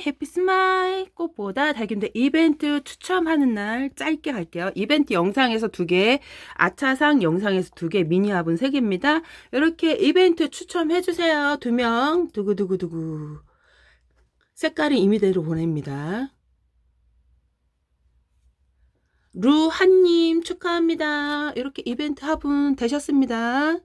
네, 해피 스마일 꽃보다 달균대 이벤트 추첨하는 날 짧게 할게요. 이벤트 영상에서 두 개, 아차상 영상에서 두 개, 미니 화분 세 개입니다. 이렇게 이벤트 추첨해 주세요. 두 명, 두구두구두구. 색깔은 임의대로 보냅니다. 루한님 축하합니다. 이렇게 이벤트 화분 되셨습니다.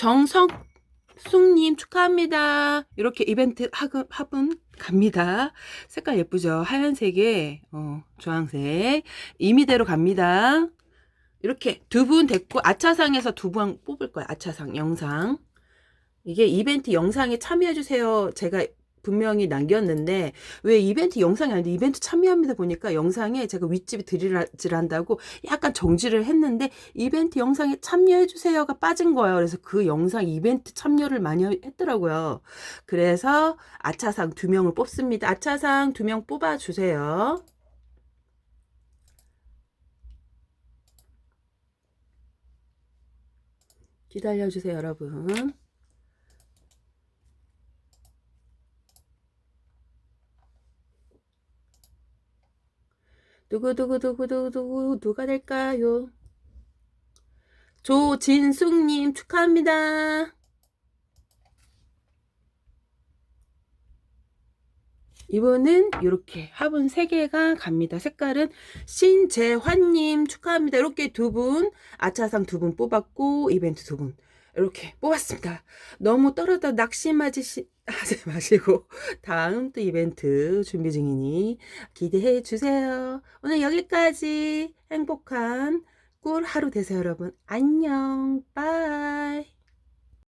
정성숙님 축하합니다. 이렇게 이벤트 화분, 화분 갑니다. 색깔 예쁘죠? 하얀색에 어, 주황색 임의대로 갑니다. 이렇게 두 분 됐고 아차상에서 두 분 뽑을 거예요. 아차상 영상. 이게 이벤트 영상에 참여해 주세요. 제가 분명히 남겼는데 왜 이벤트 영상이 아닌데 이벤트 참여합니다 보니까 영상에 제가 윗집이 드릴질한다고 약간 정지를 했는데 이벤트 영상에 참여해 주세요가 빠진 거예요. 그래서 그 영상 이벤트 참여를 많이 했더라고요. 그래서 아차상 두 명을 뽑습니다. 아차상 두 명 뽑아 주세요. 기다려 주세요, 여러분. 두구두구두구두구 누가 될까요? 조진숙님 축하합니다. 이번은 이렇게 화분 3개가 갑니다. 색깔은 신재환님 축하합니다. 이렇게 두 분, 아차상 두 분 뽑았고, 이벤트 두 분. 이렇게 뽑았습니다. 너무 떨어다 낙심하지 하지 마시고 다음 또 이벤트 준비 중이니 기대해 주세요. 오늘 여기까지 행복한 꿀 하루 되세요, 여러분. 안녕. 빠이.